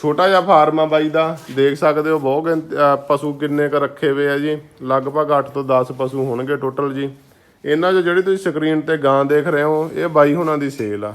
ਛੋਟਾ ਜਿਹਾ ਫਾਰਮ ਆ ਬਾਈ ਦਾ, ਦੇਖ ਸਕਦੇ ਹੋ ਬਹੁਤ ਪਸ਼ੂ ਕਿੰਨੇ ਕ ਰੱਖੇ ਹੋਏ ਆ ਜੀ। ਲਗਭਗ 8 ਤੋਂ 10 ਪਸ਼ੂ ਹੋਣਗੇ ਟੋਟਲ ਜੀ। ਇਹਨਾਂ 'ਚ ਜਿਹੜੀ ਤੁਸੀਂ ਸਕਰੀਨ ਤੇ ਗਾਂ ਦੇਖ ਰਹੇ ਹੋ, ਇਹ ਬਾਈ ਹੁਣਾਂ ਦੀ ਸੇਲ ਆ।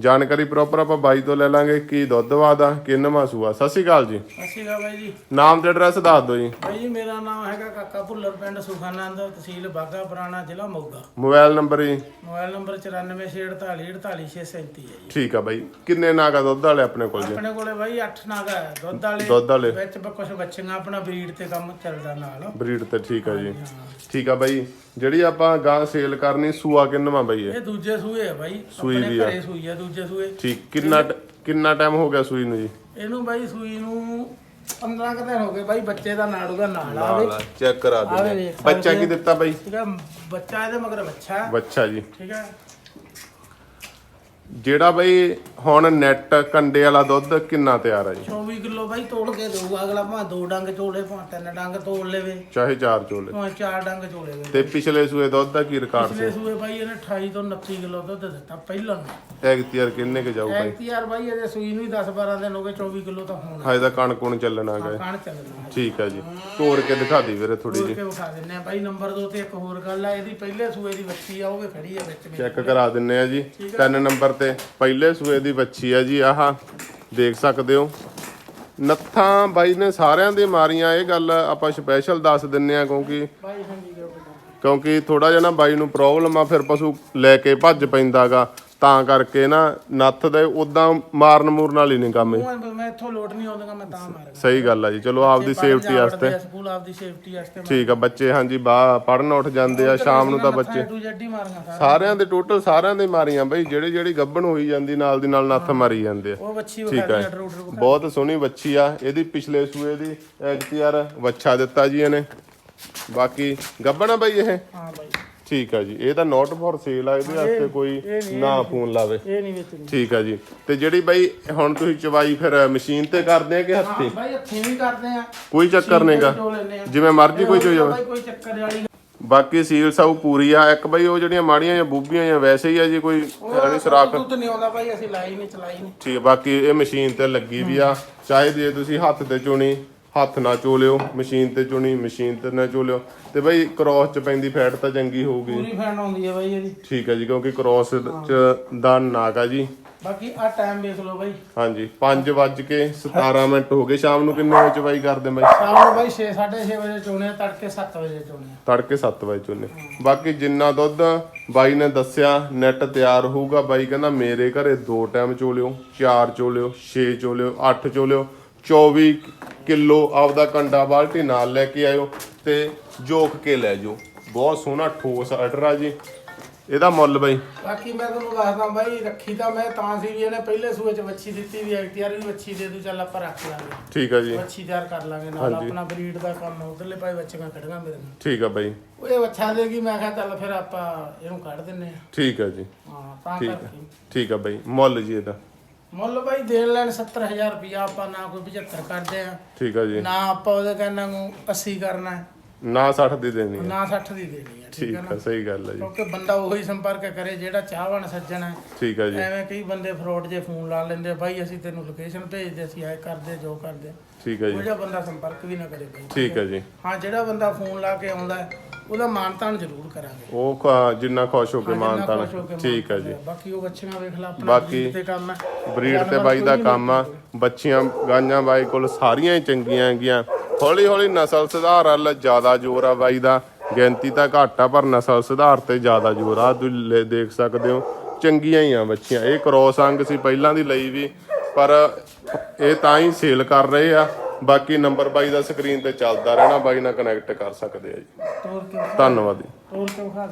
ਜਾਣਕਾਰੀ ਪ੍ਰੋਪਰ ਆਪਾਂ ਬਾਈ ਤੋਂ ਲੈ ਲਾਂਗੇ ਕੀ ਦੁੱਧ ਵਾਦਾ ਕਿੰਨਵਾਂ ਸੂਆ। ਸਤਿ ਸ਼੍ਰੀ ਅਕਾਲ ਜੀ। ਸਤਿ ਸ਼੍ਰੀ ਅਕਾਲ ਬਾਈ ਜੀ। ਨਾਮ ਤੇ ਐਡਰੈਸ ਦੱਸ ਦਿਓ ਜੀ। ਬਾਈ ਜੀ ਮੇਰਾ ਨਾਮ ਹੈਗਾ ਕਾਕਾ ਭੁੱਲਰ ਪਿੰਡ ਸੁਖਾਨੰਦ ਤਹਿਸੀਲ ਬਾਗਾ ਪੁਰਾਣਾ ਜ਼ਿਲ੍ਹਾ ਮੋਗਾ। ਮੋਬਾਈਲ ਨੰਬਰ ਜੀ। ਮੋਬਾਈਲ ਨੰਬਰ 9464484637 ਹੈ ਜੀ। ਠੀਕ ਆ ਬਾਈ। ਕਿੰਨੇ ਨਾਗਾ ਦੁੱਧ ਵਾਲੇ ਆਪਣੇ ਕੋਲ ਜੀ? ਆਪਣੇ ਕੋਲੇ ਬਾਈ 8 ਨਾਗਾ ਹੈ ਦੁੱਧ ਵਾਲੇ ਦੁੱਧ ਵਾਲੇ। ਵਿੱਚ ਕੁਛ ਬੱਚੀਆਂ ਆਪਣਾ ਬਰੀਡ ਤੇ ਕੰਮ ਚੱਲਦਾ ਨਾਲ। ਬਰੀਡ ਤੇ ਠੀਕ ਆ ਜੀ। ਠੀਕ ਆ ਬਾਈ। ਜਿਹੜੀ ਆਪਾਂ ਗਾਂ ਸੇਲ ਕਰਨੀ ਸੂਆ ਕਿੰਨਵਾਂ ਬਾਈ ਇਹ? ਇਹ ਦੂਜੇ ਸੂਏ ਆ ਬਾਈ। ਸੂਈ ਆਪਣੇ ਆ। ਘਰੇ ਸੂਈ ਆ ਦੂਜੇ। ਸੂਏ। ਠੀਕ ਕਿੰਨਾ ਟ- ਕਿੰਨਾ ਟਾਈਮ ਹੋ ਗਿਆ ਸੂਈ ਨੂੰ ਜੀ? ਇਹਨੂੰ ਬਾਈ ਸੂਈ ਨੂੰ 15 ਕੁ ਦਿਨ ਹੋ ਗਏ ਬਾਈ ਬੱਚੇ ਦਾ ਨਾੜੂਗਾ ਨਾਲ ਆਵੇ। ਚੈੱਕ ਕਰਾ ਆਵੇ ਦਿੰਦੇ ਵੇਖ ਬੱਚਾ ਸਕਦੇ ਕੀ ਦਿੱਤਾ ਬਾਈ? ਠੀਕ ਹੈ ਬੱਚਾ ਇਹਦੇ ਮਗਰ ਬੱਚਾ ਹੈ, ਬੱਚਾ ਜੀ। ਠੀਕ ਹੈ ਜਿਹੜਾ ਬਾਈ ਹੁਣ ਨੈਟ ਕੰਡੇ ਵਾਲਾ ਦੁੱਧ ਕਿੰਨਾ ਤਿਆਰ ਹੈ ਜੀ? 24 ਕਿਲੋ ਬਾਈ ਤੋੜ ਕੇ ਦੇਊਗਾ ਅਗਲਾ ਭਾਂ ਦੋ ਡੰਗ ਚੋਲੇ ਭਾਂ ਤਿੰਨ ਡੰਗ ਤੋੜ ਲਵੇ। ਚਾਹੇ ਚਾਰ ਚੋਲੇ। ਭਾਂ ਚਾਰ ਡੰਗ ਚੋਲੇ ਵੇ ਤੇ ਪਿਛਲੇ ਸੂਏ ਦੁੱਧ ਦਾ ਕੀ ਰਿਕਾਰਡ ਪਿਛਲੇ ਸੂਏ ਬਾਈ ਇਹਨੇ 28 ਤੋਂ 29 ਕਿਲੋ ਦੁੱਧ ਦਿੱਤਾ ਪਹਿਲਾਂ ਸੀ ਐਗਤੀਆਰ ਕਿੰਨੇ ਕ ਜਾਊ ਬਾਈ? ਐਕਟੀਆਰ ਬਾਈ ਇਹਦੇ ਸੂਈ ਨੂੰ ਹੀ 10 12 ਦਿਨ ਹੋ ਗਏ 24 ਕਿਲੋ ਤਾਂ ਹੋਣਾ ਹਾਏ ਦਾ ਕਣ ਕੁਣ ਚੱਲਣਾ ਗਏ ਕਾਣ ਚੱਲਣਾ ਠੀਕ ਹੈ ਜੀ। ਤੋੜ ਕੇ ਦਿਖਾ ਦੀ ਵੀਰੇ ਥੋੜੀ ਤੋੜ ਜੀ ਕੇ ਵਿਖਾ ਦਿੰਨੇ ਆ ਬਾਈ ਨੰਬਰ 2 ਤੇ ਇੱਕ ਹੋਰ ਗੱਲ ਆ ਇਹਦੀ ਪਹਿਲੇ ਸੂਏ ਦੀ ਬੱਚੀ ਆ ਉਹ ਵੀ ਖੜੀ ਆ ਵਿੱਚ ਚੈੱਕ ਕਰਾ ਦਿੰਨੇ ਆ ਜੀ। ਤਿੰਨ ਨੰਬਰ ਤੇ ਪਹਿਲੇ ਸੂਏ ਦੀ ਬੱਚੀ ਆ ਜੀ, ਆਹ ਦੇਖ ਸਕਦੇ ਹੋ। ਨੱਥਾਂ ਬਾਈ ਨੇ ਸਾਰਿਆਂ ਦੇ ਮਾਰੀਆਂ, ਇਹ ਗੱਲ ਆਪਾਂ ਸਪੈਸ਼ਲ ਦੱਸ ਦਿੰਨੇ ਆ ਕਿਉਂਕਿ ਕਿਉਂਕਿ ਥੋੜਾ ਜਿਹਾ ਨਾ ਬਾਈ ਨੂੰ ਪ੍ਰੋਬਲਮ ਆ, ਫਿਰ ਪਸ਼ੂ ਲੈ ਕੇ ਭੱਜ ਪੈਂਦਾਗਾ। ਤਾਂ ਕਰਕੇ ਨਾ ਨੱਥ ਦੇ ਉਦਾਂ ਮਾਰਨ ਮੂਰਨ ਵਾਲੀ ਨਹੀਂ ਕੰਮ ਇਹ। ਉਹ ਮੈਂ ਇੱਥੋਂ ਲੋਟ ਨਹੀਂ ਆਉਂਦਾ ਮੈਂ ਤਾਂ ਮਾਰ ਸਹੀ ਗੱਲ ਆ ਜੀ। ਚਲੋ ਆਪਦੀ ਸੇਫਟੀ ਵਾਸਤੇ। ਸਕੂਲ ਆਪਦੀ ਸੇਫਟੀ ਵਾਸਤੇ ਠੀਕ ਆ ਬੱਚੇ ਹਾਂਜੀ ਬਾ ਪੜਨ ਉੱਠ ਜਾਂਦੇ ਆ ਸ਼ਾਮ ਨੂੰ ਤਾਂ ਬੱਚੇ ਸਾਰਿਆਂ। ਦੇ ਟੋਟਲ ਸਾਰਿਆਂ ਦੇ ਮਾਰੀਆਂ ਬਈ ਜਿਹੜੇ ਜਿਹੜੀ ਗੱਭਣ ਹੋਈ ਜਾਂਦੀ ਨਾਲ ਦੀ ਨਾਲ ਨੱਥ ਮਾਰੀ ਜਾਂਦੇ ਆ। ਉਹ ਬੱਚੀ ਠੀਕ ਉਡਰ ਬਹੁਤ ਸੋਹਣੀ ਬੱਚੀ ਆ ਇਹਦੀ ਪਿਛਲੇ ਸੂਏ ਦੀ ਐਕਟੀਆਰ ਵੱਛਾ ਦਿੱਤਾ ਜੀ ਇਹਨੇ। ਬਾਕੀ ਗੱਭਣ ਆ ਬਈ ਇਹ? ਹਾਂ ਬਾਈ। ਠੀਕ ਆ ਜੀ। ਇਹ ਤਾਂ ਨੋਟ ਫॉर ਸੇਲ ਆ ਇਹਦੇ ਵਾਸਤੇ ਕੋਈ ਨਾ ਫੋਨ ਲਾਵੇ। ਇਹ ਨਹੀਂ ਵੇਚਣੀ। ਠੀਕ ਆ ਜੀ। ਤੇ ਜਿਹੜੀ ਬਾਈ ਹੁਣ ਤੁਸੀਂ ਚਵਾਈ ਫਿਰ ਮਸ਼ੀਨ ਤੇ ਕਰਦੇ ਆ ਕਿ ਹੱਥੀ? ਬਾਈ ਹੱਥੀਂ ਵੀ ਕਰਦੇ ਆ। ਕੋਈ ਚੱਕਰ ਨਹੀਂਗਾ। ਜਿਵੇਂ ਮਰਜ਼ੀ ਕੋਈ ਚੋ ਜਾਵੇ। ਬਾਈ ਕੋਈ ਚੱਕਰ ਵਾਲੀ ਬਾਕੀ ਸੀਲ ਸਾਊ ਪੂਰੀ ਆ। ਇੱਕ ਬਾਈ ਉਹ ਜਿਹੜੀਆਂ ਮਾੜੀਆਂ ਜਾਂ ਬੂਬੀਆਂ ਜਾਂ ਵੈਸੇ ਹੀ ਆ ਜੀ ਕੋਈ ਨਹੀਂ ਸਰਾਖ ਦੁੱਧ ਨਹੀਂ ਆਉਂਦਾ ਬਾਈ ਅਸੀਂ ਲਾਈ ਨਹੀਂ ਚਲਾਈ ਨਹੀਂ। ਠੀਕ ਬਾਕੀ ਇਹ ਮਸ਼ੀਨ ਤੇ ਲੱਗੀ ਵੀ ਆ। ਚਾਹੇ ਜੇ ਤੁਸੀਂ ਹੱਥ ਤੇ ਚੁਣੀ ਹੱਥ ਨਾਲ ਚੋ ਲਿਓ ਮਸ਼ੀਨ ਤੇ ਚੁਣੀ ਮਸ਼ੀਨ ਤੇ ਨਾ ਚੋ ਲਿਓ ਤੇ ਬਾਈ ਕ੍ਰੋਸ ਚ ਪੈਂਦੀ ਫੈਟ ਤਾਂ ਚੰਗੀ ਹੋਊਗੀ। ਪੂਰੀ ਫੈਨ ਆਉਂਦੀ ਹੈ ਬਾਈ ਇਹਦੀ। ਠੀਕ ਹੈ ਜੀ ਕਿਉਂਕਿ ਕ੍ਰੋਸ ਚ ਦਾ ਨਾਗ ਜੀ। ਬਾਕੀ ਆ ਟਾਈਮ ਵੇਖ ਲਓ ਬਾਈ। ਹਾਂਜੀ 5 ਵੱਜ ਕੇ 17 ਮਿੰਟ ਹੋ ਗਏ। ਸ਼ਾਮ ਨੂੰ ਕਿੰਨੇ ਵਜੇ ਚਵਾਈ ਕਰਦੇ ਬਾਈ? ਸ਼ਾਮ ਨੂੰ ਬਾਈ 6 6:30 ਵਜੇ ਚੋਣੇ ਆ, ਤੜਕੇ 7 ਵਜੇ ਚੋਣੇ ਆ। ਤੜਕੇ 7 ਵਜੇ ਚੋਨੇ ਬਾਕੀ ਜਿੰਨਾ ਦੁੱਧ ਬਾਈ ਨੇ ਦੱਸਿਆ ਨੈਟ ਤਿਆਰ ਹੋਊਗਾ। ਬਾਈ ਕਹਿੰਦਾ ਮੇਰੇ ਘਰੇ ਦੋ ਟਾਈਮ ਚੋ ਲਿਓ ਚਾਰ ਚੋ ਲਿਓ 6 ਚੋ ਲਿਓ 8 ਚੋ ਲਿਓ 24 ਕਿਲੋ ਆਪਦਾ ਕੰਡਾ ਬਾਲਟੀ ਨਾਲ ਲੈ ਕੇ ਆਇਓ ਤੇ ਜੋਖ ਕੇ ਲੈ ਜਾਓ। ਬਹੁਤ ਸੋਹਣਾ ਠੋਸ ਆਰਡਰ ਆ ਜੀ। ਇਹਦਾ ਮੁੱਲ ਬਾਈ? ਬਾਕੀ ਮੈਂ ਤੁਹਾਨੂੰ ਦੱਸਦਾ ਬਾਈ ਰੱਖੀ ਤਾਂ ਮੈਂ ਤਾਂ ਸੀ ਵੀ ਇਹਨੇ ਪਹਿਲੇ ਸੂਏ ਚ ਵੱਛੀ ਦਿੱਤੀ ਵੀ ਐਕਟੀਆਰ ਵੀ ਵੱਛੀ ਦੇ ਦੂ ਚੱਲ ਆਪਾਂ ਰੱਖ ਲਾਂਗੇ। ਠੀਕ ਆ ਜੀ। ਵੱਛੀ ਤਿਆਰ ਕਰ ਲਾਂਗੇ ਨਾਲ ਆਪਣਾ ਬਰੀਡ ਦਾ ਕੰਮ ਉਧਰਲੇ ਪਾਸੇ ਬੱਚੀਆਂ ਕੱਢੀਆਂ ਮੇਰੇ ਨਾਲ। ਠੀਕ ਆ ਬਾਈ। ਉਹ ਇਹ ਵੱਛਾ ਦੇਗੀ ਮੈਂ ਕਿਹਾ ਚੱਲ ਫਿਰ ਆਪਾਂ ਇਹਨੂੰ ਕੱਢ ਦਿੰਨੇ ਆ। ਠੀਕ ਆ ਜੀ। ਹਾਂ ਤਾਂ ਠੀਕ ਆ। ਕਰਕੇ। ਠੀਕ ਆ ਬਾਈ ਮੁੱਲ ਜੀ ਇਹਦਾ। ਮੁੱਲ ਬਾਈ ਦੇਣ ਲੈਣ 70000 ਰੁਪਇਆ ਆਪਾਂ ਨਾ ਕੋਈ 75 ਕਰਦੇ ਆ ਠੀਕ ਆ ਜੀ। ਨਾ ਆਪਾਂ ਉਹਦੇ ਕਹਿੰਦਾ ਨੂੰ 80 ਕਰਨਾ ਹੈ, ਨਾ 60 ਦੀ ਦੇਣੀ ਹੈ। ਨਾ 60 ਦੀ ਦੇਣੀ ਹੈ ਠੀਕ ਹੈ ਠੀਕ ਆ ਸਹੀ ਗੱਲ ਆ ਜੀ। ਕਿਉਂਕਿ ਬੰਦਾ ਉਹੀ ਸੰਪਰਕ ਕਰੇ ਜਿਹੜਾ ਚਾਹਵਾਨ ਸੱਜਣ ਹੈ। ਠੀਕ ਆ ਜੀ। ਐਵੇਂ ਕਈ ਬੰਦੇ ਫਰੋਡ ਜੇ ਫੋਨ ਲਾ ਲੈਂਦੇ ਆ, ਬਾਈ ਅਸੀਂ ਤੈਨੂੰ ਲੋਕੇਸ਼ਨ ਭੇਜਦੇ ਅਸੀਂ ਆਏ ਕਰਦੇ ਜੋ ਕਰਦੇ ਠੀਕ ਆ ਉਹ ਜੀ ਜਿਹੜਾ ਬੰਦਾ ਸੰਪਰਕ ਵੀ ਨਾ ਕਰੇ ਬਾਈ ਠੀਕ ਆ ਜੀ। ਹਾਂ ਜਿਹੜਾ ਬੰਦਾ ਫੋਨ ਲਾ ਕੇ ਆਉਂਦਾ ਹੈ, ਉਹਦਾ ਮਾਨਤਾਨ ਜ਼ਰੂਰ ਕਰਾਂਗੇ। ਉਹ ਜਿੰਨਾ ਖੁਸ਼ ਹੋ ਕੇ ਜਿੰਨਾ ਮਾਨਤਾ ਖੁਸ਼ ਹੋ ਕੇ ਠੀਕ ਮਾਨ ਜੀ। ਬਾਕੀ ਉਹ ਬੱਚੀਆਂ ਵੇਖ ਲਾ ਆਪਣਾ ਬਾਕੀ breed ਤੇ ਕੰਮ ਹੈ। ਬਰੀਡ ਤੇ ਬਾਈ ਦਾ ਕੰਮ ਆ। ਬੱਚੀਆਂ ਗਾਈਆਂ ਬਾਈ ਕੋਲ ਸਾਰੀਆਂ ਹੀ ਚੰਗੀਆਂ ਹੈਗੀਆਂ। ਹੌਲੀ ਹੌਲੀ ਨਸਲ ਸੁਧਾਰ ਵੱਲ ਜ਼ਿਆਦਾ ਜ਼ੋਰ ਆ ਬਾਈ ਦਾ। ਗਿਣਤੀ ਤਾਂ ਘੱਟ ਆ ਪਰ ਨਸਲ ਸੁਧਾਰ ਤੇ ਜ਼ਿਆਦਾ ਜ਼ੋਰ ਆ। ਤੁਸੀਂ ਲੈ- ਦੇਖ ਸਕਦੇ ਹੋ ਚੰਗੀਆਂ ਹੀ ਆ ਬੱਚੀਆਂ। ਇਹ ਕ੍ਰੋਸ ਅੰਗ ਸੀ ਪਹਿਲਾਂ ਦੀ ਲਈ ਵੀ ਪਰ ਇਹ ਤਾਂ ਹੀ ਸੇਲ ਕਰ ਰਹੇ ਆ। ਬਾਕੀ ਨੰਬਰ ਬਾਈ ਦਾ ਸਕਰੀਨ ਤੇ ਚੱਲਦਾ ਰਹਿਣਾ ਬਾਈ ਨਾਲ ਕਨੈਕਟ ਕਰ ਸਕਦੇ ਆ ਜੀ। ਧੰਨਵਾਦ ਜੀ। ਕੇ ਵਿਖਾ